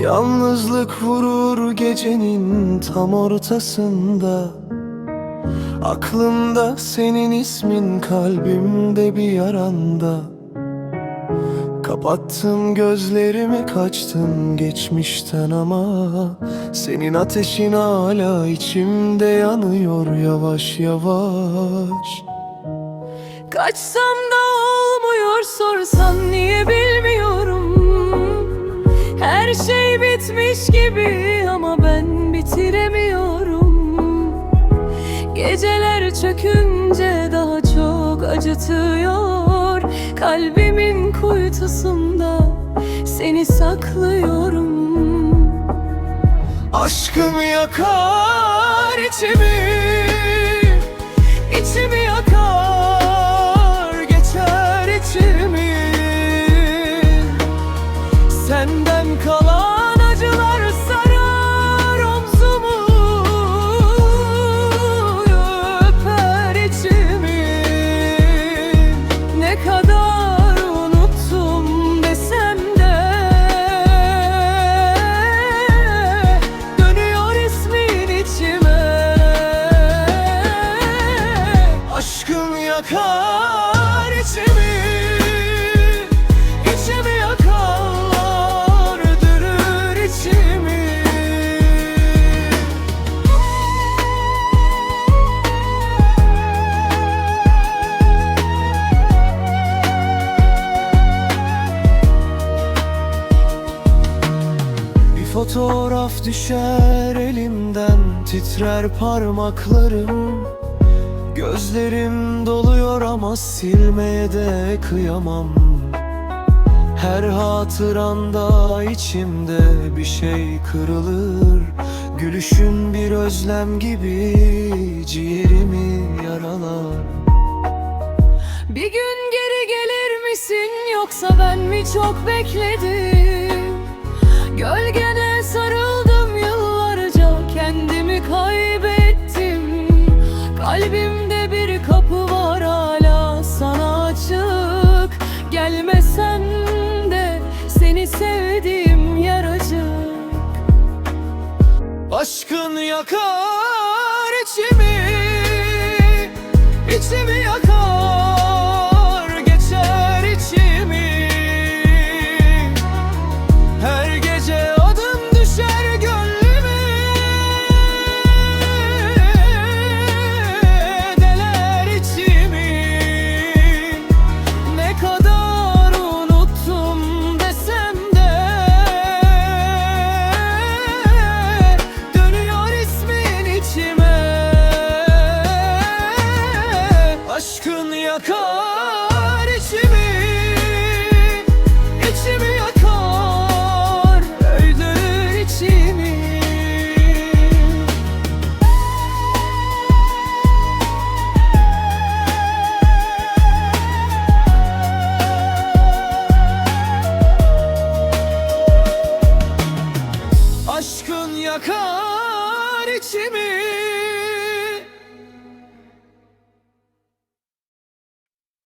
Çığlık vurur gecenin tam ortasında. Aklımda senin ismin kalbimde bir yaranda. Kapattım gözlerimi kaçtım geçmişten ama Senin ateşin hala içimde yanıyor yavaş yavaş. Kaçsam da olmuyor sorsan niye bilmiyorum Her şey bitmiş gibi ama ben bitiremiyorum. Geceler çökünce daha çok acıtıyor. Kalbimin kuytusunda seni saklıyorum. Aşkım yakar içimi yakar içimi İçimi yakar öldürür içimi. Bir fotoğraf düşer elimden Titrer parmaklarım Gözlerim doluyor ama silmeye de kıyamam. Her hatıranda içimde bir şey kırılır. Gülüşün bir özlem gibi ciğerimi yaralar. Bir gün geri gelir misin yoksa ben mi çok bekledim? Gölgene sevdiğim yer acık Aşkın yakar içimi İçimi yakar yakar içimi.